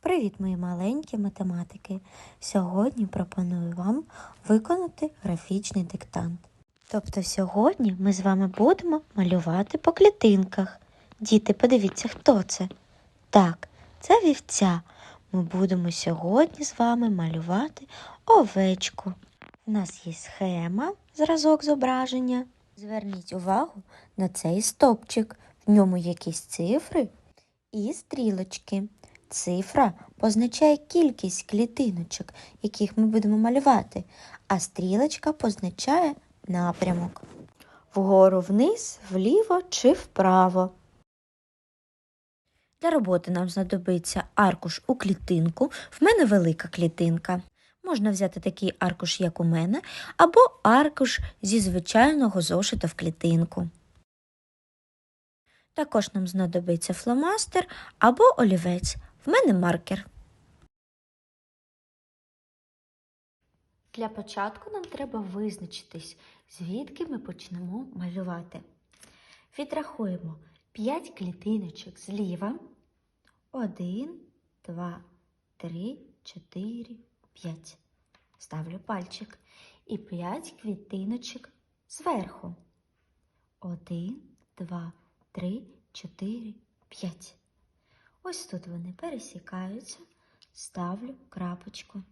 Привіт, мої маленькі математики! Сьогодні пропоную вам виконати графічний диктант. Тобто сьогодні ми з вами будемо малювати по клітинках. Діти, подивіться, хто це? Так, це вівця. Ми будемо сьогодні з вами малювати овечку. У нас є схема, зразок зображення. Зверніть увагу на цей стовпчик. В ньому якісь цифри і стрілочки. Цифра позначає кількість клітиночок, яких ми будемо малювати, а стрілочка позначає напрямок. Вгору вниз, вліво чи вправо. Для роботи нам знадобиться аркуш у клітинку. В мене велика клітинка. Можна взяти такий аркуш, як у мене, або аркуш зі звичайного зошита в клітинку. Також нам знадобиться фломастер або олівець. В мене маркер. Для початку нам треба визначитись, звідки ми почнемо малювати. Відрахуємо 5 клітиночок зліва. 1, 2, 3, 4, 5. Ставлю пальчик. І 5 клітиночок зверху. 1, 2, 3, 4, 5. Ось тут вони пересікаються, ставлю крапочку.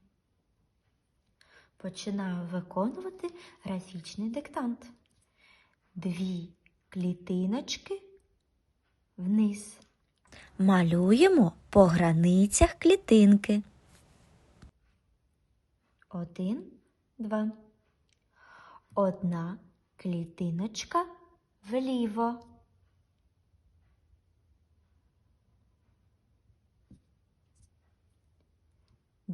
Починаю виконувати графічний диктант. Дві клітиночки вниз. Малюємо по границях клітинки. Один, два. Одна клітиночка вліво.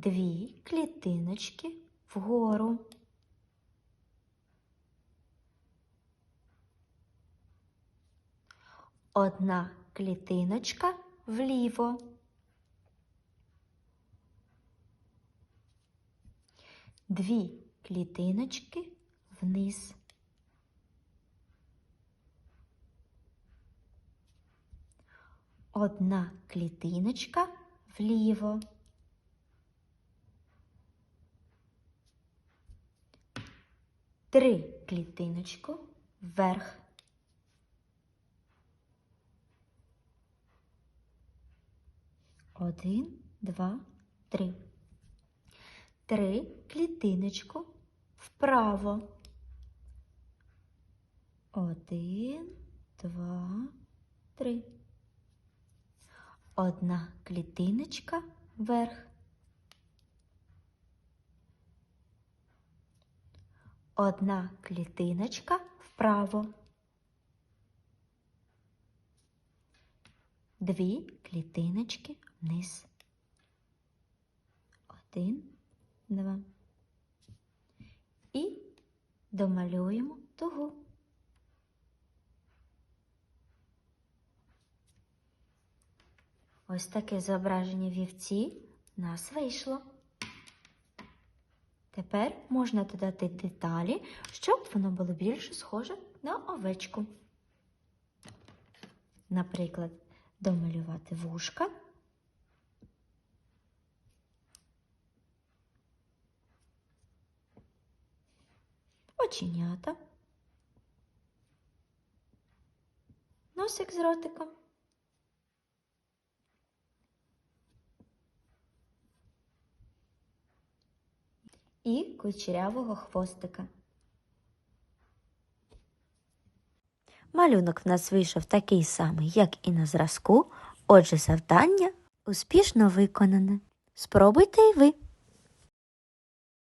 Дві клітиночки вгору. Одна клітиночка вліво. Дві клітиночки вниз. Одна клітиночка вліво. Три клітиночку вверх. Один, два, три. Три клітиночку вправо. Один, два, три. Одна клітиночка вверх. Одна клітиночка вправо. Дві клітиночки вниз. Один, два. І домалюємо дугу. Ось таке зображення вівці в нас вийшло. Тепер можна додати деталі, щоб воно було більше схоже на овечку. Наприклад, домалювати вушка. Оченята. Носик з ротиком. І кучерявого хвостика. Малюнок в нас вийшов такий самий, як і на зразку, отже, завдання успішно виконане. Спробуйте й ви.